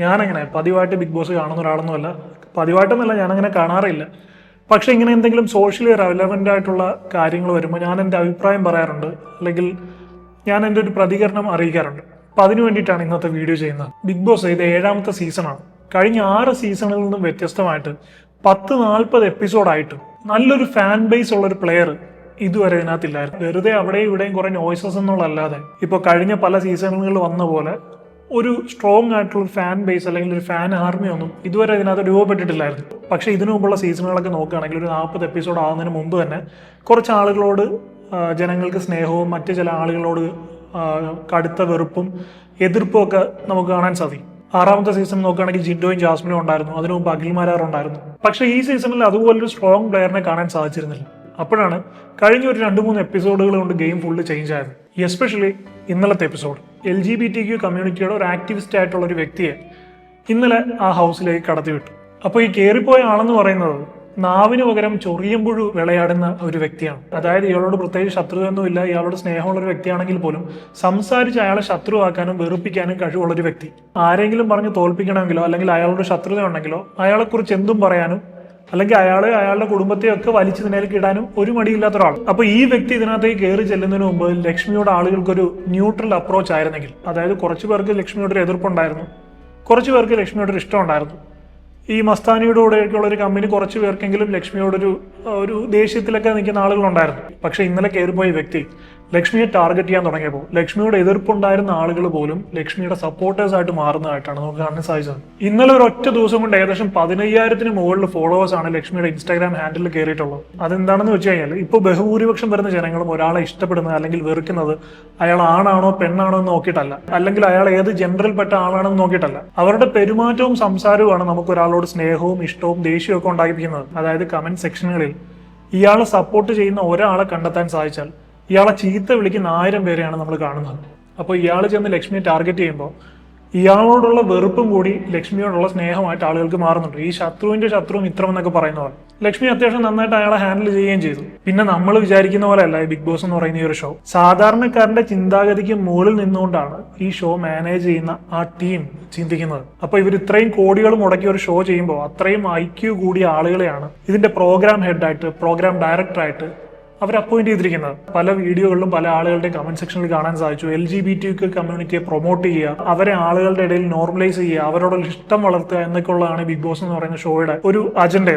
ഞാനങ്ങനെ പതിവായിട്ട് big boss കാണുന്ന ഒരാളൊന്നുമല്ല. പതിവായിട്ടൊന്നുമല്ല ഞാനങ്ങനെ കാണാറില്ല. പക്ഷെ ഇങ്ങനെ എന്തെങ്കിലും സോഷ്യലി റെലവന്റ് ആയിട്ടുള്ള കാര്യങ്ങൾ വരുമ്പോൾ ഞാൻ എന്റെ അഭിപ്രായം പറയാറുണ്ട്. അല്ലെങ്കിൽ ഞാൻ എന്റെ ഒരു പ്രതികരണം അറിയിക്കാറുണ്ട്. അപ്പം അതിനു വേണ്ടിയിട്ടാണ് ഇന്നത്തെ വീഡിയോ ചെയ്യുന്നത്. ബിഗ് ബോസ് ഇത് ഏഴാമത്തെ സീസണാണ് കഴിഞ്ഞ ആറ് സീസണിൽ നിന്നും വ്യത്യസ്തമായിട്ട് പത്ത് നാൽപ്പത് എപ്പിസോഡായിട്ട് നല്ലൊരു ഫാൻ ബേസ് ഉള്ള ഒരു പ്ലെയർ ഇതുവരെ ഇതിനകത്തില്ലായിരുന്നു വെറുതെ അവിടെയും ഇവിടെയും കുറേ നോയ്സസ് എന്നുള്ളതല്ലാതെ ഇപ്പോൾ കഴിഞ്ഞ പല സീസണുകളിൽ വന്ന പോലെ ഒരു സ്ട്രോങ് ആയിട്ടുള്ള ഫാൻ ബേസ് അല്ലെങ്കിൽ ഒരു ഫാൻ ആർമി ഒന്നും ഇതുവരെ ഇതിനകത്ത് രൂപപ്പെട്ടിട്ടില്ലായിരുന്നു. പക്ഷെ ഇതിനു മുമ്പുള്ള സീസണുകളൊക്കെ നോക്കുകയാണെങ്കിൽ ഒരു നാൽപ്പത് എപ്പിസോഡ് ആകുന്നതിന് മുമ്പ് തന്നെ കുറച്ച് ആളുകളോട് ജനങ്ങൾക്ക് സ്നേഹവും മറ്റ് ചില ആളുകളോട് കടുത്ത വെറുപ്പും എതിർപ്പും ഒക്കെ നമുക്ക് കാണാൻ സാധിക്കും. ആറാമത്തെ സീസൺ നോക്കുകയാണെങ്കിൽ ജിൻഡോയും ജാസ്മിനും ഉണ്ടായിരുന്നു. അതിനു മുമ്പ് അഖിൽമാരാറുണ്ടായിരുന്നു പക്ഷേ ഈ സീസണിൽ അതുപോലൊരു സ്ട്രോങ് പ്ലെയറിനെ കാണാൻ സാധിച്ചിരുന്നില്ല. അപ്പോഴാണ് കഴിഞ്ഞ ഒരു രണ്ട് മൂന്ന് എപ്പിസോഡുകൾ കൊണ്ട് ഗെയിം ഫുള്ള് ചേഞ്ച് ആയത്. എസ്പെഷ്യലി ഇന്നലത്തെ episode L G B T Q കമ്മ്യൂണിറ്റിയുടെ ഒരു ആക്ടിവിസ്റ്റ് ആയിട്ടുള്ള ഒരു വ്യക്തിയെ ഇന്നലെ ആ ഹൗസിലേക്ക് കടത്തിവിട്ടു. അപ്പോൾ ഈ കയറിപ്പോയ ആളെന്ന് പറയുന്നത് നാവിന് പകരം ചൊറിയമ്പുഴു വിളയാടുന്ന ഒരു വ്യക്തിയാണ്. അതായത് ഇയാളോട് പ്രത്യേകിച്ച് ശത്രുതയൊന്നുമില്ല. ഇയാളോട് സ്നേഹമുള്ള ഒരു വ്യക്തിയാണെങ്കിൽ പോലും സംസാരിച്ച് അയാളെ ശത്രുവാക്കാനും വെറുപ്പിക്കാനും കഴിവുള്ള ഒരു വ്യക്തി. ആരെങ്കിലും പറഞ്ഞ് തോൽപ്പിക്കണമെങ്കിലോ അല്ലെങ്കിൽ അയാളോട് ശത്രുത ഉണ്ടെങ്കിലോ അയാളെക്കുറിച്ച് എന്തും പറയാനും അല്ലെങ്കിൽ അയാൾ അയാളുടെ കുടുംബത്തെയൊക്കെ വലിച്ചു നിലയിലേക്ക് ഇടാനും ഒരു മടിയില്ലാത്ത ഒരാൾ അപ്പൊ ഈ വ്യക്തി ഇതിനകത്തേക്ക് കയറി ചെല്ലുന്നതിന് മുമ്പ് ലക്ഷ്മിയോട് ആളുകൾക്കൊരു ന്യൂട്രൽ അപ്രോച്ച് ആയിരുന്നെങ്കിൽ അതായത് കുറച്ച് പേർക്ക് ലക്ഷ്മിയോട് ഒരു എതിർപ്പുണ്ടായിരുന്നു. കുറച്ച് പേർക്ക് ലക്ഷ്മിയോട് ഒരു ഇഷ്ടമുണ്ടായിരുന്നു. ഈ മസ്താനിയുടെ കൂടെയൊക്കെയുള്ള ഒരു കമ്പനി കുറച്ച് പേർക്കെങ്കിലും ലക്ഷ്മിയോടൊരു ഒരു ദേഷ്യത്തിലൊക്കെ നിൽക്കുന്ന ആളുകളുണ്ടായിരുന്നു. പക്ഷെ ഇന്നലെ കയറിപ്പോയ വ്യക്തി ലക്ഷ്മിയെ ടാർഗറ്റ് ചെയ്യാൻ തുടങ്ങിയപ്പോൾ ലക്ഷ്മിയുടെ എതിർപ്പുണ്ടായിരുന്ന ആളുകൾ പോലും ലക്ഷ്മിയുടെ സപ്പോർട്ടേഴ്സ് ആയിട്ട് മാറുന്നതായിട്ടാണ് നമുക്ക് കാണാൻ സാധിച്ചത്. ഇന്നലെ ഒരു ഒറ്റ ദിവസം കൊണ്ട് ഏകദേശം പതിനയ്യായിരത്തിന് മുകളിൽ ഫോളോവേഴ്സ് ആണ് ലക്ഷ്മിയുടെ ഇൻസ്റ്റാഗ്രാം ഹാൻഡിൽ കയറിയിട്ടുള്ളത്. അതെന്താണെന്ന് വെച്ച് കഴിഞ്ഞാൽ ഇപ്പോൾ ബഹുഭൂരിപക്ഷം വരുന്ന ജനങ്ങളും ഒരാളെ ഇഷ്ടപ്പെടുന്നത് അല്ലെങ്കിൽ വെറുക്കുന്നത് അയാൾ ആണാണോ പെണ്ണാണോ എന്ന് നോക്കിയിട്ടല്ല. അല്ലെങ്കിൽ അയാൾ ഏത് ജെൻഡറിൽപ്പെട്ട ആളാണെന്ന് നോക്കിയിട്ടല്ല. അവരുടെ പെരുമാറ്റവും സംസാരവുമാണ് നമുക്ക് ഒരാളോട് സ്നേഹവും ഇഷ്ടവും ദേഷ്യവും ഒക്കെ ഉണ്ടാക്കിപ്പിക്കുന്നത്. അതായത് കമന്റ് സെക്ഷനുകളിൽ ഇയാളെ സപ്പോർട്ട് ചെയ്യുന്ന ഒരാളെ കണ്ടെത്താൻ സാധിച്ചാൽ ഇയാളെ ചീത്ത വിളിക്കുന്ന ആയിരം പേരെയാണ് നമ്മൾ കാണുന്നത്. അപ്പോൾ ഇയാൾ ചെന്ന് ലക്ഷ്മിയെ ടാർഗറ്റ് ചെയ്യുമ്പോൾ ഇയാളോടുള്ള വെറുപ്പും കൂടി ലക്ഷ്മിയോടുള്ള സ്നേഹമായിട്ട് ആളുകൾക്ക് മാറുന്നുണ്ട്. ഈ ശത്രുവിന്റെ ശത്രു മിത്രം എന്നൊക്കെ ലക്ഷ്മി അത്യാവശ്യം നന്നായിട്ട് അയാളെ ഹാൻഡിൽ ചെയ്യുകയും ചെയ്തു. പിന്നെ നമ്മൾ വിചാരിക്കുന്ന പോലെ അല്ല ഈ ബിഗ് ബോസ് എന്ന് പറയുന്ന ഈ ഒരു ഷോ സാധാരണക്കാരന്റെ ചിന്താഗതിക്ക് മുകളിൽ നിന്നുകൊണ്ടാണ് ഈ ഷോ മാനേജ് ചെയ്യുന്ന ആ ടീം ചിന്തിക്കുന്നത്. അപ്പൊ ഇവർ ഇത്രയും കോടികൾ മുടക്കി ഒരു ഷോ ചെയ്യുമ്പോൾ അത്രയും ഐക്യു കൂടിയ ആളുകളെയാണ് ഇതിന്റെ പ്രോഗ്രാം ഹെഡായിട്ട് പ്രോഗ്രാം ഡയറക്ടറായിട്ട് അവർ അപ്പോയിന്റ് ചെയ്തിരിക്കുന്നത്. പല വീഡിയോകളിലും പല ആളുകളുടെ കമന്റ് സെക്ഷനിൽ കാണാൻ സാധിച്ചു. എൽ ജി ബി ടി കമ്മ്യൂണിറ്റിയെ പ്രൊമോട്ട് ചെയ്യുക അവരെ ആളുകളുടെ ഇടയിൽ നോർമലൈസ് ചെയ്യുക അവരോടുള്ള ഇഷ്ടം വളർത്തുക എന്നൊക്കെയുള്ളതാണ് ബിഗ് ബോസ് എന്ന് പറയുന്ന ഷോയുടെ ഒരു അജണ്ട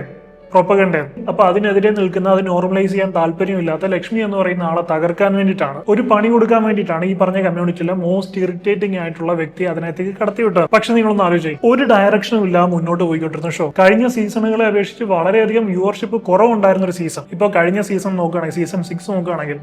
പ്രൊപ്പഗണ്ട. അപ്പൊ അതിനെതിരെ നിൽക്കുന്ന അത് നോർമലൈസ് ചെയ്യാൻ താല്പര്യമില്ലാത്ത ലക്ഷ്മി എന്ന് പറയുന്ന ആളെ തകർക്കാൻ വേണ്ടിയിട്ടാണ്. ഒരു പണി കൊടുക്കാൻ വേണ്ടിയിട്ടാണ് ഈ പറഞ്ഞ കമ്മ്യൂണിറ്റിയിലെ മോസ്റ്റ് ഇറിറ്റേറ്റിംഗ് ആയിട്ടുള്ള വ്യക്തി അതിനകത്തേക്ക് കടത്തിവിട്ടത്. പക്ഷെ നിങ്ങളൊന്ന് ആലോചിച്ചു ഒരു ഡയറക്ഷനും ഇല്ലാതെ മുന്നോട്ട് പോയിക്കൊണ്ടിരുന്ന ഷോ കഴിഞ്ഞ സീസണുകളെ അപേക്ഷിച്ച് വളരെയധികം വ്യൂവർഷിപ്പ് കുറവുണ്ടായിരുന്ന ഒരു സീസൺ ഇപ്പൊ കഴിഞ്ഞ സീസൺ നോക്കുകയാണെങ്കിൽ സീസൺ സിക്സ് നോക്കുകയാണെങ്കിൽ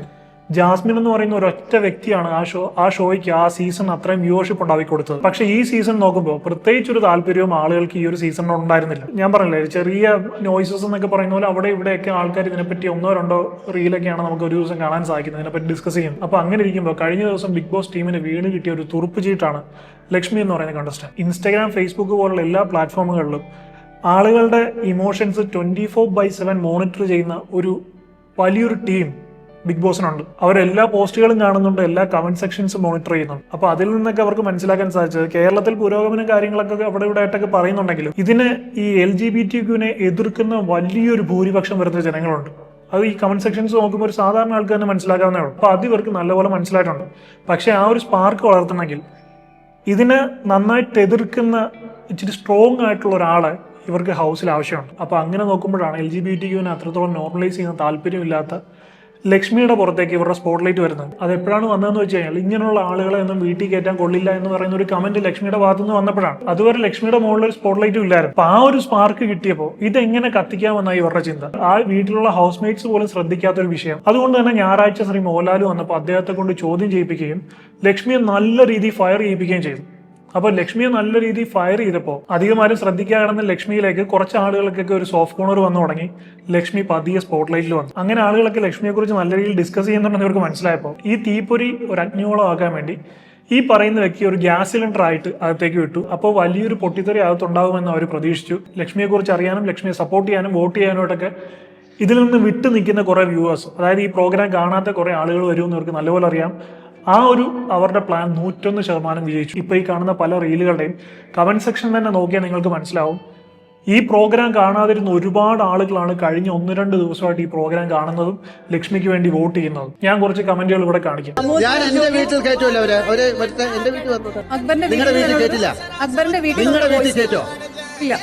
ജാസ്മിൻ എന്ന് പറയുന്ന ഒരൊറ്റ വ്യക്തിയാണ് ആ ഷോ ആ ഷോയ്ക്ക് ആ സീസൺ അത്രയും വ്യൂവർഷിപ്പ് ഉണ്ടാക്കി കൊടുത്തത് പക്ഷേ ഈ സീസൺ നോക്കുമ്പോൾ പ്രത്യേകിച്ച് ഒരു താല്പര്യവും ആളുകൾക്ക് ഈ ഒരു സീസണിൽ ഉണ്ടായിരുന്നില്ല. ഞാൻ പറഞ്ഞില്ലേ ചെറിയ നോയ്സസ് എന്നൊക്കെ പറയുന്ന പോലെ അവിടെ ഇവിടെയൊക്കെ ആൾക്കാർ ഇതിനെപ്പറ്റി ഒന്നോ രണ്ടോ റീലൊക്കെയാണ് നമുക്ക് ഒരു ദിവസം കാണാൻ സാധിക്കുന്നത്. ഇതിനെപ്പറ്റി ഡിസ്കസ് ചെയ്യും അപ്പോൾ അങ്ങനെ ഇരിക്കുമ്പോൾ കഴിഞ്ഞ ദിവസം ബിഗ് ബോസ് ടീമിന് വീണ് കിട്ടിയ ഒരു തുറുപ്പ് ചീട്ടാണ് ലക്ഷ്മി എന്ന് പറയുന്ന കണ്ടസ്റ്റന്റ് ഇൻസ്റ്റാഗ്രാം ഫേസ്ബുക്ക് പോലുള്ള എല്ലാ പ്ലാറ്റ്ഫോമുകളിലും ആളുകളുടെ emotions twenty four by seven monitor ചെയ്യുന്ന ഒരു വലിയൊരു ടീം ബിഗ് ബോസിനുണ്ട്. അവർ എല്ലാ പോസ്റ്റുകളും കാണുന്നുണ്ട് എല്ലാ കമന്റ് സെക്ഷൻസും മോണിറ്റർ ചെയ്യുന്നുണ്ട്. അപ്പൊ അതിൽ നിന്നൊക്കെ അവർക്ക് മനസ്സിലാക്കാൻ സാധിച്ചത് കേരളത്തിൽ പുരോഗമന കാര്യങ്ങളൊക്കെ അവിടെ ഇവിടെ ആയിട്ടൊക്കെ പറയുന്നുണ്ടെങ്കിലും ഇതിന് ഈ എൽ ജി ബി ടി ക്യൂവിനെ എതിർക്കുന്ന വലിയൊരു ഭൂരിപക്ഷം വരുന്ന ജനങ്ങളുണ്ട്. അത് ഈ കമന്റ് സെക്ഷൻസ് നോക്കുമ്പോൾ ഒരു സാധാരണ ആൾക്ക് തന്നെ മനസ്സിലാക്കാവുന്നേ ഉള്ളൂ. അപ്പൊ അത് ഇവർക്ക് നല്ലപോലെ മനസ്സിലായിട്ടുണ്ട്. പക്ഷെ ആ ഒരു സ്പാർക്ക് വളർത്തണമെങ്കിൽ ഇതിനെ നന്നായിട്ട് എതിർക്കുന്ന ഇച്ചിരി സ്ട്രോങ് ആയിട്ടുള്ള ഒരാളെ ഇവർക്ക് ഹൗസിൽ ആവശ്യമുണ്ട്. അപ്പോൾ അങ്ങനെ നോക്കുമ്പോഴാണ് എൽ ജി ബി ടി ക്യൂവിനെ അത്രത്തോളം നോർമലൈസ് ചെയ്യുന്ന താല്പര്യമില്ലാത്ത ലക്ഷ്മിയുടെ പുറത്തേക്ക് ഇവരുടെ സ്പോട്ട്ലൈറ്റ് വരുന്നത്. അത് എപ്പോഴാണ് വന്നതെന്ന് വെച്ച് കഴിഞ്ഞാൽ ഇങ്ങനെയുള്ള ആളുകളെ ഒന്നും വീട്ടിൽ കയറ്റാൻ കൊള്ളില്ല എന്ന് പറയുന്ന ഒരു കമന്റ് ലക്ഷ്മിയുടെ ഭാഗത്തുനിന്ന് വന്നപ്പോഴാണ്. അതുവരെ ലക്ഷ്മിയുടെ മുകളിൽ ഒരു സ്പോട്ട്ലൈറ്റും ഇല്ലായിരുന്നു. അപ്പൊ ആ ഒരു സ്പാർക്ക് കിട്ടിയപ്പോൾ ഇതെങ്ങനെ കത്തിക്കാമെന്നായി ഇവരുടെ ചിന്ത? ആ വീട്ടിലുള്ള ഹൗസ് മേറ്റ്സ് പോലും ശ്രദ്ധിക്കാത്ത ഒരു വിഷയം. അതുകൊണ്ട് തന്നെ ഞായറാഴ്ച ശ്രീ മോഹൻലാൽ വന്നപ്പോൾ അദ്ദേഹത്തെ കൊണ്ട് ചോദ്യം ചെയ്യിപ്പിക്കുകയും ലക്ഷ്മിയെ നല്ല രീതിയിൽ ഫയർ ചെയ്യിപ്പിക്കുകയും ചെയ്തു. അപ്പോൾ ലക്ഷ്മിയെ നല്ല രീതിയിൽ ഫയർ ചെയ്തപ്പോൾ അധികമാരും ശ്രദ്ധിക്കാതെ ലക്ഷ്മിയിലേക്ക് കുറച്ച് ആളുകൾക്കൊക്കെ ഒരു സോഫ്റ്റ് കോണർ വന്നു തുടങ്ങി. ലക്ഷ്മി പതിയെ സ്പോട്ട് ലൈറ്റിൽ വന്നു. അങ്ങനെ ആളുകളൊക്കെ ലക്ഷ്മിയെ കുറിച്ച് നല്ല രീതിയിൽ ഡിസ്കസ് ചെയ്യുന്നുണ്ടെന്ന് ഇവർക്ക് മനസ്സിലായപ്പോൾ ഈ തീപ്പൊരി ഒരു അഗ്നിയോളം ആക്കാൻ വേണ്ടി ഈ പറയുന്ന വ്യക്തി ഒരു ഗ്യാസ് സിലിണ്ടർ ആയിട്ട് അകത്തേക്ക് വിട്ടു. അപ്പോൾ വലിയൊരു പൊട്ടിത്തെറി അകത്തുണ്ടാകുമെന്ന് അവർ പ്രതീക്ഷിച്ചു. ലക്ഷ്മിയെ കുറിച്ച് അറിയാനും ലക്ഷ്മിയെ സപ്പോർട്ട് ചെയ്യാനും വോട്ട് ചെയ്യാനായിട്ടൊക്കെ ഇതിൽ നിന്ന് വിട്ടു നിൽക്കുന്ന കുറെ വ്യൂവേഴ്സ് അതായത് ഈ പ്രോഗ്രാം കാണാത്ത കുറെ ആളുകൾ വരുമെന്ന് ഇവർക്ക് നല്ലപോലെ അറിയാം. ആ ഒരു അവരുടെ പ്ലാൻ നൂറ്റൊന്ന് ശതമാനം വിജയിച്ചു. ഇപ്പോൾ ഈ കാണുന്ന പല റീലുകളുടെയും കമന്റ് സെക്ഷൻ തന്നെ നോക്കിയാൽ നിങ്ങൾക്ക് മനസ്സിലാവും. ഈ പ്രോഗ്രാം കാണാതിരുന്ന ഒരുപാട് ആളുകളാണ് കഴിഞ്ഞ ഒന്ന് രണ്ട് ദിവസമായിട്ട് ഈ പ്രോഗ്രാം കാണുന്നതും ലക്ഷ്മിക്ക് വേണ്ടി വോട്ട് ചെയ്യുന്നതും. ഞാൻ കുറച്ച് കമന്റുകൾ ഇവിടെ കാണിക്കാം. ഞാൻ എന്റെ വീട്ടിൽ കയറ്റുമല്ലോ അവരെ. അവർ മറ്റേ എന്റെ വീട്ടിൽ അക്ബറിന്റെ വീട്ടിൽ വീട്ടിൽ കയറ്റില്ല. അക്ബറിന്റെ വീട്ടിൽ നിങ്ങളുടെ വീട്ടിൽ കയറ്റോ? ഇല്ല.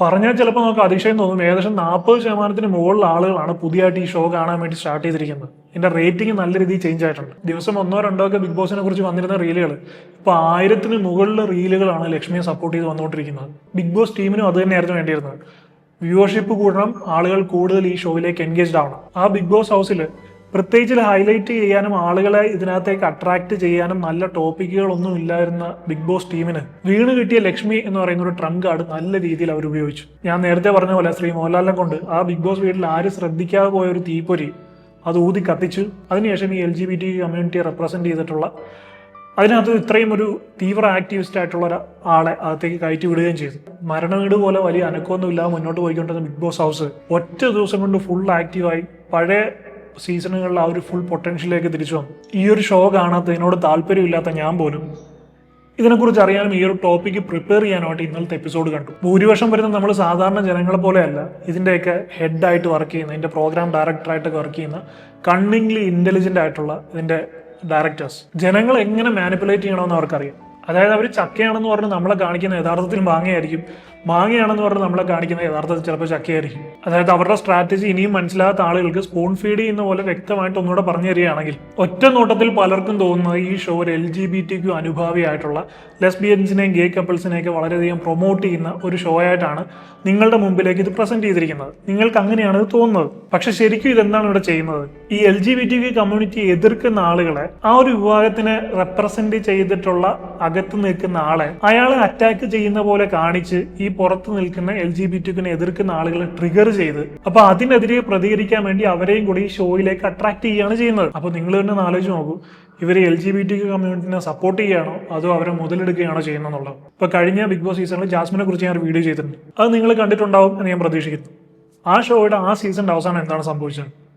പറഞ്ഞാൽ ചിലപ്പോൾ നമുക്ക് അതിശയം തോന്നും. ഏകദേശം നാൽപ്പത് ശതമാനത്തിന് മുകളിൽ ആളുകളാണ് പുതിയതായിട്ട് ഈ ഷോ കാണാൻ വേണ്ടി സ്റ്റാർട്ട് ചെയ്തിരിക്കുന്നത്. ഇതിന്റെ റേറ്റിംഗ് നല്ല രീതിയിൽ ചേഞ്ച് ആയിട്ടുണ്ട്. ദിവസം ഒന്നോ രണ്ടോ ഒക്കെ ബിഗ് ബോസിനെ കുറിച്ച് വന്നിരുന്ന റീലുകൾ ഇപ്പൊ ആയിരത്തിന് മുകളിൽ റീലുകളാണ് ലക്ഷ്മിയെ സപ്പോർട്ട് ചെയ്ത് വന്നുകൊണ്ടിരിക്കുന്നത്. ബിഗ് ബോസ് ടീമിനും അത് തന്നെയായിരുന്നു വേണ്ടിയിരുന്നത്. വ്യൂവർഷിപ്പ് കൂടണം ആളുകൾ കൂടുതൽ ഈ ഷോയിലേക്ക് എൻഗേജ്ഡ് ആവണം. ആ ബിഗ് ബോസ് ഹൗസിൽ പ്രത്യേകിച്ച് ഹൈലൈറ്റ് ചെയ്യാനും ആളുകളെ ഇതിനകത്തേക്ക് അട്രാക്ട് ചെയ്യാനും നല്ല ടോപ്പിക്കുകളൊന്നും ഇല്ലായിരുന്ന ബിഗ് ബോസ് ടീമിന് വീണ് കിട്ടിയ ലക്ഷ്മി എന്ന് പറയുന്ന ഒരു ട്രംപ് കാർഡ് നല്ല രീതിയിൽ അവർ ഉപയോഗിച്ചു. ഞാൻ നേരത്തെ പറഞ്ഞ പോലെ ശ്രീ മോഹൻലാലിനെ കൊണ്ട് ആ ബിഗ് ബോസ് വീട്ടിൽ ആരും ശ്രദ്ധിക്കാതെ പോയ ഒരു തീപ്പൊരി അത് ഊതി കത്തിച്ചു. അതിനുശേഷം ഈ എൽ ജി ബി ടി കമ്മ്യൂണിറ്റിയെ റെപ്രസെന്റ് ചെയ്തിട്ടുള്ള അതിനകത്ത് ഇത്രയും ഒരു തീവ്ര ആക്ടിവിസ്റ്റ് ആയിട്ടുള്ള ഒരാളെ അകത്തേക്ക് കയറ്റി വിടുകയും ചെയ്തു. മരണവീട് പോലെ വലിയ അനക്കമൊന്നും ഇല്ലാതെ മുന്നോട്ട് പോയിക്കൊണ്ടിരുന്ന ബിഗ് ബോസ് ഹൗസ് ഒറ്റ ദിവസം കൊണ്ട് ഫുൾ ആക്റ്റീവായി പഴയ സീസണുകളിൽ ആ ഒരു ഫുൾ പൊട്ടൻഷ്യലിലേക്ക് തിരിച്ചു വന്നു. ഈ ഒരു ഷോ കാണാത്തതിനോട് താല്പര്യമില്ലാത്ത ഞാൻ പോലും ഇതിനെക്കുറിച്ച് അറിയാനും ഈ ഒരു ടോപ്പിക്ക് പ്രിപ്പയർ ചെയ്യാനായിട്ട് ഇന്നലത്തെ എപ്പിസോഡ് കണ്ടു. ഭൂരിപക്ഷം വരുന്ന നമ്മൾ സാധാരണ ജനങ്ങളെ പോലെയല്ല. ഇതിന്റെയൊക്കെ ഹെഡായിട്ട് വർക്ക് ചെയ്യുന്ന ഇതിന്റെ പ്രോഗ്രാം ഡയറക്ടറായിട്ടൊക്കെ വർക്ക് ചെയ്യുന്ന കണ്ണിംഗ്ലി ഇന്റലിജന്റ് ആയിട്ടുള്ള ഇതിന്റെ ഡയറക്ടേഴ്സ് ജനങ്ങൾ എങ്ങനെ മാനിപ്പുലേറ്റ് ചെയ്യണമെന്ന് അവർക്കറിയാം. അതായത് അവർ ചക്കയാണെന്ന് പറഞ്ഞ് നമ്മളെ കാണിക്കുന്ന യഥാർത്ഥത്തിൽ മാങ്ങയായിരിക്കും മാങ്ങയാണെന്ന് പറഞ്ഞ് നമ്മളെ കാണിക്കുന്ന യഥാർത്ഥത്തിൽ ചിലപ്പോൾ ചക്കയായിരിക്കും. അതായത് അവരുടെ സ്ട്രാറ്റജി ഇനിയും മനസ്സിലാകാത്ത ആളുകൾക്ക് സ്പൂൺ ഫീഡ് ചെയ്യുന്ന പോലെ വ്യക്തമായിട്ട് ഒന്നുകൂടെ പറഞ്ഞു തരികയാണെങ്കിൽ ഒറ്റ നോട്ടത്തിൽ പലർക്കും തോന്നുന്നത് ഈ ഷോ ഒരു L G B T Q അനുഭാവിയായിട്ടുള്ള ലെസ്ബിയൻസിനെയും ഗേ കപ്പിൾസിനെയൊക്കെ വളരെയധികം പ്രൊമോട്ട് ചെയ്യുന്ന ഒരു ഷോ ആയിട്ടാണ് നിങ്ങളുടെ മുമ്പിലേക്ക് ഇത് പ്രസന്റ് ചെയ്തിരിക്കുന്നത്. നിങ്ങൾക്ക് അങ്ങനെയാണ് ഇത് തോന്നുന്നത്. പക്ഷെ ശരിക്കും ഇതെന്താണ് ഇവിടെ ചെയ്യുന്നത്? ഈ L G B T Q community എതിർക്കുന്ന ആളുകളെ ആ ഒരു വിഭാഗത്തിനെ റെപ്രസെന്റ് ചെയ്തിട്ടുള്ള അകത്ത് നിൽക്കുന്ന ആളെ അയാളെ അറ്റാക്ക് ചെയ്യുന്ന പോലെ കാണിച്ച് ഈ പുറത്ത് നിൽക്കുന്ന എൽ ജി ബി ടിക്കിനെ എതിർക്കുന്ന ആളുകളെ ട്രിഗർ ചെയ്ത്. അപ്പൊ അതിനെതിരെ പ്രതികരിക്കാൻ വേണ്ടി അവരെയും കൂടി ഈ ഷോയിലേക്ക് അട്രാക്ട് ചെയ്യുകയാണ് ചെയ്യുന്നത്. അപ്പൊ നിങ്ങൾ തന്നെ ആലോചിച്ച് നോക്കൂ. ഇവർ എൽ ജി ബി ടി കമ്മ്യൂണിറ്റിനെ സപ്പോർട്ട് ചെയ്യുകയാണോ? അതോ അവരെ മുതലെടുക്കുകയാണോ ചെയ്യുന്നതെന്നുള്ളത്? ഇപ്പൊ കഴിഞ്ഞ ബിഗ് ബോസ് സീസണിൽ ജാസ്മിനെ കുറിച്ച് ഞാൻ വീഡിയോ ചെയ്തിട്ടുണ്ട്. അത് നിങ്ങൾ കണ്ടിട്ടുണ്ടാവും എന്ന് ഞാൻ പ്രതീക്ഷിക്കുന്നു. ആ ഷോയുടെ ആ സീസണിന്റെ അവസാനം എന്താണ് സംഭവിച്ചത്?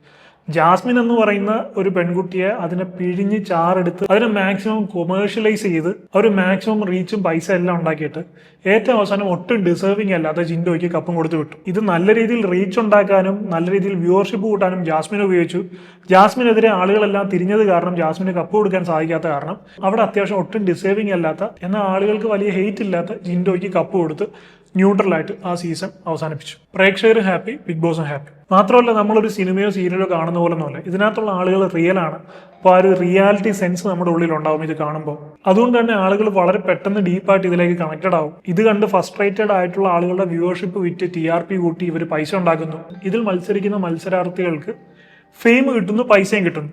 ജാസ്മിൻ എന്ന് പറയുന്ന ഒരു പെൺകുട്ടിയെ അതിനെ പിഴിഞ്ഞ് ചാറെടുത്ത് അതിനെ മാക്സിമം കൊമേഴ്ഷ്യലൈസ് ചെയ്ത് അവർ മാക്സിമം റീച്ചും പൈസ എല്ലാം ഉണ്ടാക്കിയിട്ട് ഏറ്റവും അവസാനം ഒട്ടും ഡിസേർവിംഗ് അല്ലാത്ത ജിൻഡോയ്ക്ക് കപ്പും കൊടുത്തു വിട്ടു. ഇത് നല്ല രീതിയിൽ റീച്ച് ഉണ്ടാക്കാനും നല്ല രീതിയിൽ വ്യൂവർഷിപ്പ് കൂട്ടാനും ജാസ്മിൻ ഉപയോഗിച്ചു. ജാസ്മിനെതിരെ ആളുകളെല്ലാം തിരിഞ്ഞത് കാരണം ജാസ്മിന് കപ്പ് കൊടുക്കാൻ സാധിക്കാത്ത കാരണം അവിടെ അത്യാവശ്യം ഒട്ടും ഡിസേർവിംഗ് അല്ലാത്ത എന്നാൽ ആളുകൾക്ക് വലിയ ഹെയ്റ്റ് ഇല്ലാത്ത ജിൻഡോയ്ക്ക് കപ്പ് കൊടുത്ത് ന്യൂട്രലായിട്ട് ആ സീസൺ അവസാനിപ്പിച്ചു. പ്രേക്ഷകർ ഹാപ്പി ബിഗ് ബോസും ഹാപ്പി മാത്രമല്ല നമ്മളൊരു സിനിമയോ സീരിയലോ കാണുന്ന പോലെ ഒന്നുമല്ല ഇതിനകത്തുള്ള ആളുകൾ റിയൽ ആണ്. അപ്പോൾ ആ ഒരു റിയാലിറ്റി സെൻസ് നമ്മുടെ ഉള്ളിൽ ഉണ്ടാവും ഇത് കാണുമ്പോൾ. അതുകൊണ്ട് തന്നെ ആളുകൾ വളരെ പെട്ടെന്ന് ഡീപ്പായിട്ട് ഇതിലേക്ക് കണക്റ്റഡ് ആവും. ഇത് കണ്ട് ഫസ്ട്രേറ്റഡ് ആയിട്ടുള്ള ആളുകളുടെ വ്യൂവർഷിപ്പ് വിറ്റ് ടി ആർ പി കൂട്ടി ഇവർ പൈസ ഉണ്ടാക്കുന്നു. ഇതിൽ മത്സരിക്കുന്ന മത്സരാർത്ഥികൾക്ക് ഫെയിം കിട്ടുന്നു പൈസയും കിട്ടുന്നു.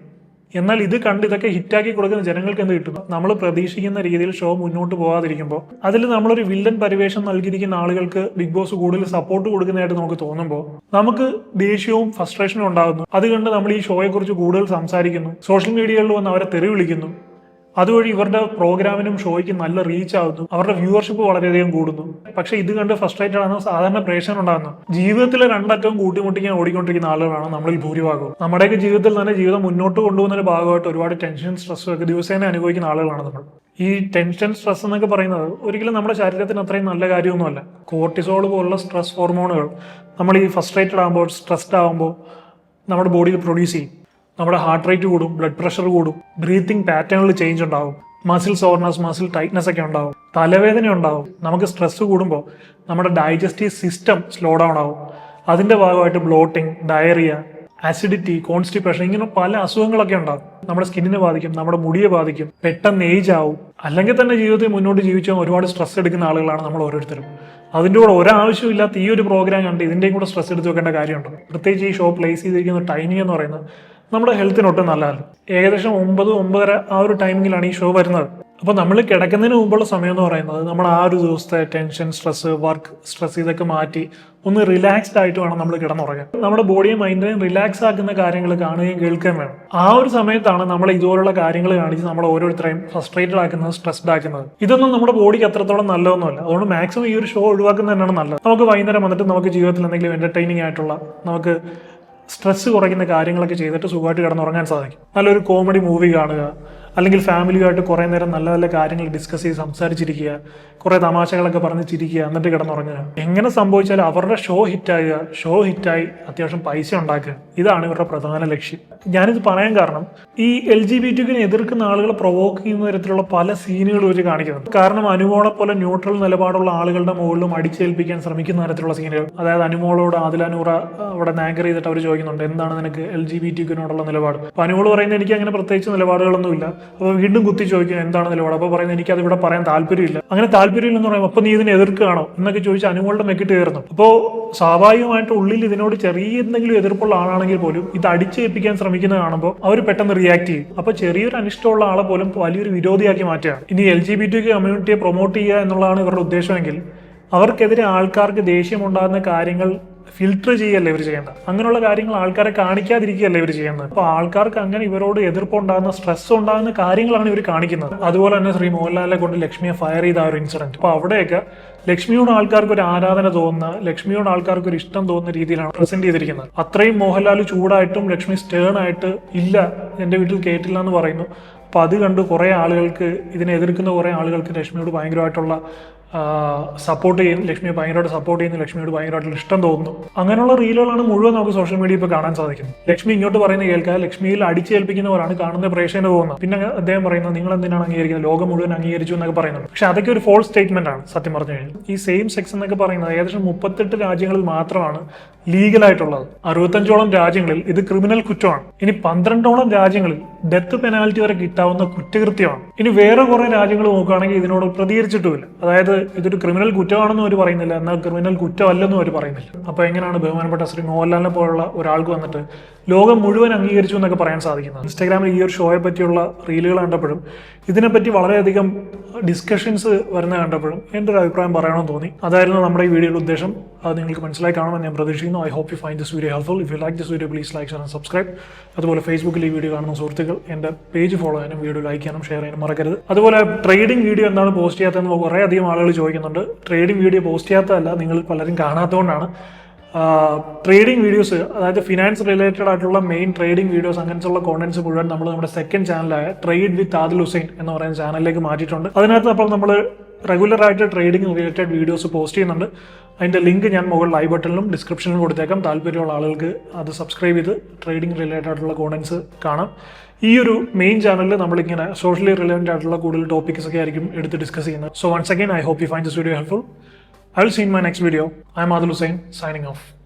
എന്നാൽ ഇത് കണ്ട് ഇതൊക്കെ ഹിറ്റാക്കി കൊടുക്കുന്ന ജനങ്ങൾക്ക് എന്ത് കിട്ടുന്നു? നമ്മൾ പ്രതീക്ഷിക്കുന്ന രീതിയിൽ ഷോ മുന്നോട്ട് പോകാതിരിക്കുമ്പോൾ അതിൽ നമ്മളൊരു വില്ലൻ പരിവേഷം നൽകിയിരിക്കുന്ന ആളുകൾക്ക് ബിഗ് ബോസ് കൂടുതൽ സപ്പോർട്ട് കൊടുക്കുന്നതായിട്ട് നമുക്ക് തോന്നുമ്പോൾ നമുക്ക് ദേഷ്യവും ഫ്രസ്ട്രേഷനും ഉണ്ടാകുന്നു. അത് കണ്ട് നമ്മൾ ഈ ഷോയെക്കുറിച്ച് കൂടുതൽ സംസാരിക്കുന്നു. സോഷ്യൽ മീഡിയകളിൽ വന്ന് അവരെ തെറി വിളിക്കുന്നു. അതുവഴി ഇവരുടെ പ്രോഗ്രാമിനും ഷോയ്ക്കും നല്ല റീച്ച് ആവുന്നു. അവരുടെ വ്യൂവർഷിപ്പ് വളരെയധികം കൂടുന്നു. പക്ഷെ ഇത് കണ്ട് ഫ്രസ്ട്രേറ്റഡ് ആണ് സാധാരണ പ്രേക്ഷകൻ ഉണ്ടാകുന്നത് ജീവിതത്തിലെ രണ്ടറ്റവും കൂട്ടിമുട്ടിക്കാൻ ഓടിക്കൊണ്ടിരിക്കുന്ന ആളുകളാണ് നമ്മളിൽ ഭൂരിഭാഗവും. നമ്മുടെയൊക്കെ ജീവിതത്തിൽ തന്നെ ജീവിതം മുന്നോട്ട് കൊണ്ടുപോകുന്ന ഒരു ഭാഗമായിട്ട് ഒരുപാട് ടെൻഷൻ സ്ട്രെസ്സും ഒക്കെ ദിവസേന അനുഭവിക്കുന്ന ആളുകളാണ് നമ്മൾ. ഈ ടെൻഷൻ സ്ട്രെസ് എന്നൊക്കെ പറയുന്നത് ഒരിക്കലും നമ്മുടെ ശരീരത്തിന് അത്രയും നല്ല കാര്യമൊന്നുമല്ല. കോർട്ടിസോൾ പോലുള്ള സ്ട്രെസ് ഹോർമോണുകൾ നമ്മൾ ഈ ഫസ്ട്രേറ്റഡ് ആകുമ്പോൾ സ്ട്രെസ്ഡ് ആകുമ്പോൾ നമ്മുടെ ബോഡിയിൽ പ്രൊഡ്യൂസ് ചെയ്യും. നമ്മുടെ ഹാർട്ട് റേറ്റ് കൂടും ബ്ലഡ് പ്രഷർ കൂടും ബ്രീത്തിങ് പാറ്റേണിൽ ചേഞ്ച് ഉണ്ടാവും. മസിൽ സോർനസ് മസിൽ ടൈറ്റ്നസ് ഒക്കെ ഉണ്ടാവും. തലവേദന ഉണ്ടാവും. നമുക്ക് സ്ട്രെസ് കൂടുമ്പോൾ നമ്മുടെ ഡൈജസ്റ്റീവ് സിസ്റ്റം സ്ലോ ഡൗൺ ആവും. അതിന്റെ ഭാഗമായിട്ട് ബ്ലോട്ടിംഗ് ഡയറിയ ആസിഡിറ്റി കോൺസ്റ്റിപ്പേഷൻ ഇങ്ങനെ പല അസുഖങ്ങളൊക്കെ ഉണ്ടാകും നമ്മുടെ സ്കിന്നിനെ ബാധിക്കും നമ്മുടെ മുടിയെ ബാധിക്കും പെട്ടെന്ന് ഏജ് ആവും. അല്ലെങ്കിൽ തന്നെ ജീവിതത്തിൽ മുന്നോട്ട് ജീവിച്ചാൽ ഒരുപാട് സ്ട്രെസ് എടുക്കുന്ന ആളുകളാണ് നമ്മൾ ഓരോരുത്തരും. അതിന്റെ കൂടെ ഒരാവശ്യമില്ലാത്ത ഈ ഒരു പ്രോഗ്രാം കണ്ട് ഇതിന്റെയും കൂടെ സ്ട്രെസ് എടുത്ത് വെക്കേണ്ട കാര്യമുണ്ട്? പ്രത്യേകിച്ച് ഈ ഷോ പ്ലേസ് ചെയ്തിരിക്കുന്ന ടൈമിംഗ് എന്ന് പറയുന്നത് നമ്മുടെ ഹെൽത്തിന് ഒട്ടും നല്ലതല്ല. ഏകദേശം ഒമ്പത് ഒമ്പതര ആ ഒരു ടൈമിങ്ങിലാണ് ഈ ഷോ വരുന്നത്. അപ്പോൾ നമ്മൾ കിടക്കുന്നതിന് മുമ്പുള്ള സമയം എന്ന് പറയുന്നത് നമ്മൾ ആ ഒരു ദിവസത്തെ ടെൻഷൻ സ്ട്രെസ് വർക്ക് സ്ട്രെസ് ഇതൊക്കെ മാറ്റി ഒന്ന് റിലാക്സ്ഡ് ആയിട്ട് വേണം നമ്മൾ കിടന്നുറങ്ങാൻ. നമ്മുടെ ബോഡിയും മൈൻഡിനെയും റിലാക്സ് ആക്കുന്ന കാര്യങ്ങൾ കാണുകയും കേൾക്കുകയും വേണം. ആ ഒരു സമയത്താണ് നമ്മൾ ഇതുപോലുള്ള കാര്യങ്ങൾ കാണിച്ച് നമ്മൾ ഓരോരുത്തരെയും ഫ്രസ്ട്രേറ്റഡ് ആക്കുന്നത് സ്ട്രെസ്ഡ് ആക്കുന്നത്. ഇതൊന്നും നമ്മുടെ ബോഡിക്ക് അത്രത്തോളം നല്ലതൊന്നുമല്ല. അതുകൊണ്ട് മാക്സിമം ഈ ഒരു ഷോ ഒഴിവാക്കുന്നത് തന്നെയാണ് നല്ലത്. നമുക്ക് വൈകുന്നേരം വന്നിട്ട് നമുക്ക് ജീവിതത്തിൽ എന്തെങ്കിലും എന്റർടൈനിങ് ആയിട്ടുള്ള നമുക്ക് സ്ട്രെസ് കുറയ്ക്കുന്ന കാര്യങ്ങളൊക്കെ ചെയ്തിട്ട് സുഖമായിട്ട് കിടന്നുറങ്ങാൻ സാധിക്കും. നല്ലൊരു കോമഡി മൂവി കാണുക. അല്ലെങ്കിൽ ഫാമിലിയുമായിട്ട് കുറേ നേരം നല്ല നല്ല കാര്യങ്ങൾ ഡിസ്കസ് ചെയ്ത് സംസാരിച്ചിരിക്കുക കുറേ തമാശകളൊക്കെ പറഞ്ഞ് ചിരിക്കുക എന്നിട്ട് കിടന്നുറങ്ങുക. എങ്ങനെ സംഭവിച്ചാലും അവരുടെ ഷോ ഹിറ്റാകുക ഷോ ഹിറ്റായി അത്യാവശ്യം പൈസ ഉണ്ടാക്കുക. ഇതാണ് ഇവരുടെ പ്രധാന ലക്ഷ്യം. ഞാനിത് പറയാൻ കാരണം ഈ എൽ ജി ബി ടിക്കിനെ എതിർക്കുന്ന ആളുകളെ പ്രൊവോക്ക് ചെയ്യുന്ന തരത്തിലുള്ള പല സീനുകൾ ഇവർ കാണിക്കുന്നുണ്ട്. കാരണം അനുമോളെ പോലെ ന്യൂട്രൽ നിലപാടുള്ള ആളുകളുടെ മുകളിലും അടിച്ചേൽപ്പിക്കാൻ ശ്രമിക്കുന്ന തരത്തിലുള്ള സീനുകൾ അതായത് അനുമോളോട് ആദിലാനൂറ അവിടെ നാങ്കർ ചെയ്തിട്ട് അവർ ചോദിക്കുന്നുണ്ട് എന്താണ് നിനക്ക് എൽ ജി ബി ടിക്കിനോടുള്ള നിലപാട്? അപ്പോൾ അനുമോൾ പറയുന്നത് എനിക്ക് അങ്ങനെ പ്രത്യേകിച്ച് നിലപാടുകളൊന്നുമില്ല. അപ്പോൾ വീണ്ടും കുത്തി ചോദിക്കും എന്താണ് നിലപാട്? അപ്പോൾ പറയുന്നത് എനിക്ക് അത് ഇവിടെ പറയാൻ താല്പര്യമില്ല. അങ്ങനെ താല്പര്യമില്ലെന്ന് പറയുമ്പോൾ അപ്പോൾ നീ ഇതിനെ എതിർക്കുകയാണോ? എന്നൊക്കെ ചോദിച്ച് അനുമോളുടെ മെക്കിട്ട് കയറുന്നു. അപ്പോൾ സ്വാഭാവികമായിട്ട് ഉള്ളിൽ ഇതിനോട് ചെറിയ എന്തെങ്കിലും എതിർപ്പുള്ള ആളാണെങ്കിൽ പോലും ഇത് അടിച്ചേൽപ്പിക്കാൻ ശ്രമിക്കുന്ന കാണുമ്പോൾ അവർ പെട്ടെന്ന് റിയാക്ട് ചെയ്യും. അപ്പോൾ ചെറിയൊരു അനിഷ്ടമുള്ള ആളെ പോലും വലിയൊരു വിരോധിയാക്കി മാറ്റുകയാണ്. ഇനി എൽ ജി ബി ടി കമ്മ്യൂണിറ്റിയെ പ്രൊമോട്ട് ചെയ്യുക എന്നുള്ളതാണ് ഇവരുടെ ഉദ്ദേശമെങ്കിൽ അവർക്കെതിരെ ആൾക്കാർക്ക് ദേഷ്യമുണ്ടാകുന്ന കാര്യങ്ങൾ ഫിൽട്ടർ ചെയ്യല്ലേ ഇവർ ചെയ്യേണ്ടത്? അങ്ങനെയുള്ള കാര്യങ്ങൾ ആൾക്കാരെ കാണിക്കാതിരിക്കുകയല്ലേ ഇവർ ചെയ്യുന്നത്? അപ്പോൾ ആൾക്കാർക്ക് അങ്ങനെ ഇവരോട് എതിർപ്പുണ്ടാകുന്ന സ്ട്രെസ് ഉണ്ടാകുന്ന കാര്യങ്ങളാണ് ഇവർ കാണിക്കുന്നത്. അതുപോലെ തന്നെ ശ്രീ മോഹൻലാലിനെ കൊണ്ട് ലക്ഷ്മിയെ ഫയർ ചെയ്ത ആ ഒരു ഇൻസിഡന്റ് അപ്പോൾ അവിടെയൊക്കെ ലക്ഷ്മിയോട് ആൾക്കാർക്ക് ഒരു ആരാധന തോന്നുന്ന ലക്ഷ്മിയോട് ആൾക്കാർക്ക് ഒരു ഇഷ്ടം തോന്നുന്ന രീതിയിലാണ് പ്രസന്റ് ചെയ്തിരിക്കുന്നത്. അത്രയും മോഹൻലാൽ ചൂടായിട്ടും ലക്ഷ്മി സ്റ്റേൺ ആയിട്ട് ഇല്ല എന്റെ വീട്ടിൽ കേട്ടില്ല എന്ന് പറയുന്നു. അപ്പോൾ അത് കണ്ട് കുറേ ആളുകൾക്ക് ഇതിനെ എതിർക്കുന്ന കുറേ ആളുകൾക്ക് ലക്ഷ്മിയോട് ഭയങ്കരമായിട്ടുള്ള സപ്പോർട്ട് ചെയ്യുന്നു ലക്ഷ്മിയെ ഭയങ്കരമായിട്ട് സപ്പോർട്ട് ചെയ്യുന്നു ലക്ഷ്മിയോട് ഭയങ്കരമായിട്ടുള്ള ഇഷ്ടം തോന്നുന്നു. അങ്ങനെയുള്ള റീലുകളാണ് മുഴുവൻ നമുക്ക് സോഷ്യൽ മീഡിയ ഇപ്പോൾ കാണാൻ സാധിക്കുന്നത്. ലക്ഷ്മി ഇങ്ങോട്ട് പറയുന്ന കേൾക്കുക ലക്ഷ്മിയിൽ അടിച്ചേൽപ്പിക്കുന്നവരാണ് കാണുന്ന പ്രേക്ഷകന് പോകുന്നത്. പിന്നെ അദ്ദേഹം പറയുന്നത് നിങ്ങൾ എന്തിനാണ് അംഗീകരിക്കുന്നത്? ലോകം മുഴുവൻ അംഗീകരിച്ചു എന്നൊക്കെ പറയുന്നുണ്ട്. പക്ഷെ അതൊക്കെ ഒരു ഫോൾസ് സ്റ്റേറ്റ്മെന്റ് ആണ് സത്യം പറഞ്ഞു കഴിഞ്ഞാൽ. ഈ സെയിം സെക്സ് എന്നൊക്കെ പറയുന്നത് ഏകദേശം മുപ്പത്തെട്ട് രാജ്യങ്ങളിൽ മാത്രമാണ് ലീഗലായിട്ടുള്ളത് അറുപത്തഞ്ചോളം രാജ്യങ്ങളിൽ ഇത് ക്രിമിനൽ കുറ്റമാണ്. ഇനി പന്ത്രണ്ടോളം രാജ്യങ്ങളിൽ ഡെത്ത് പെനാൽറ്റി വരെ കിട്ടാവുന്ന കുറ്റകൃത്യമാണ്. ഇനി വേറെ കുറെ രാജ്യങ്ങൾ നോക്കുകയാണെങ്കിൽ ഇതിനോട് പ്രതികരിച്ചിട്ടുമില്ല. അതായത് ഇതൊരു ക്രിമിനൽ കുറ്റമാണെന്നും അവർ പറയുന്നില്ല. എന്നാൽ ക്രിമിനൽ കുറ്റമല്ലെന്നും അവർ പറയുന്നില്ല. അപ്പോൾ എങ്ങനെയാണ് ബഹുമാനപ്പെട്ട ശ്രീ മോഹൻലാലിനെ പോലുള്ള ഒരാൾക്ക് വന്നിട്ട് ലോകം മുഴുവൻ അംഗീകരിച്ചു എന്നൊക്കെ പറയാൻ സാധിക്കുന്നത് ഇൻസ്റ്റാഗ്രാമിൽ ഈ ഒരു ഷോയെ പറ്റിയുള്ള റീലുകൾ കണ്ടപ്പോഴും ഇതിനെപ്പറ്റി വളരെയധികം ഡിസ്കഷൻസ് വരുന്ന കണ്ടപ്പോഴും എന്റെ ഒരു അഭിപ്രായം പറയണമെന്ന് തോന്നി. അതായിരുന്നു നമ്മുടെ ഈ വീഡിയോയുടെ ഉദ്ദേശം. അത് നിങ്ങൾക്ക് മനസ്സിലായി കാണുമെന്ന് ഞാൻ പ്രതീക്ഷിക്കുന്നു. I hope you find this video helpful if you like this video please like and subscribe അതുപോലെ ഫേസ്ബുക്കിൽ ഈ വീഡിയോ കാണുന്ന സുഹൃത്തുക്കൾ എന്റെ പേജ് ഫോളോ ചെയ്യാനും വീഡിയോ ലൈക്ക് ചെയ്യാനും ഷെയർ ചെയ്യാനും മറക്കരുത്. അതുപോലെ ട്രേഡിംഗ് വീഡിയോ എന്താണ് പോസ്റ്റ് ചെയ്യാത്തതെന്ന് കുറേ അധികം ആളുകൾ ചോദിക്കുന്നുണ്ട്. ട്രേഡിംഗ് വീഡിയോ പോസ്റ്റ് ചെയ്യാത്തതല്ല നിങ്ങൾ പലരും കാണാത്തതുകൊണ്ടാണ്. ട്രേഡിംഗ് വീഡിയോസ് അതായത് ഫിനാൻസ് റിലേറ്റഡ് ആയിട്ടുള്ള മെയിൻ ട്രേഡിംഗ് വീഡിയോസ് അങ്ങനത്തെ കോണ്ടന്റ്സ് മുഴുവൻ നമ്മൾ നമ്മുടെ സെക്കൻഡ് ചാനലായ ട്രേഡ് വിത്ത് ആദിൽ ഹുസൈൻ എന്ന് പറയുന്ന ചാനലിലേക്ക് മാറ്റിയിട്ടുണ്ട്. അതിനകത്ത് അപ്പോൾ നമ്മൾ റെഗുലർ ആയിട്ട് ട്രേഡിംഗ് റിലേറ്റഡ് വീഡിയോസ് പോസ്റ്റ് ചെയ്യുന്നുണ്ട്. അതിന്റെ ലിങ്ക് ഞാൻ മുകളിൽ ഐ ബട്ടണിലും ഡിസ്ക്രിപ്ഷനിലും കൊടുത്തേക്കാം. താല്പര്യമുള്ള ആളുകൾക്ക് അത് സബ്സ്ക്രൈബ് ചെയ്ത് ട്രേഡിംഗ് റിലേറ്റഡ് ആയിട്ടുള്ള കോണ്ടൻസ് കാണാം. ഈ ഒരു മെയിൻ ചാനലിൽ നമ്മളിങ്ങനെ സോഷ്യലി റിലവന്റ് ആയിട്ടുള്ള കൂടുതൽ ടോപ്പിക്സ് ഒക്കെ ആയിരിക്കും എടുത്ത് ഡിസ്കസ് ചെയ്യുന്നത്. So once again I hope you find this video helpful I will see you in my next video. I'm Adil Hussain, signing off.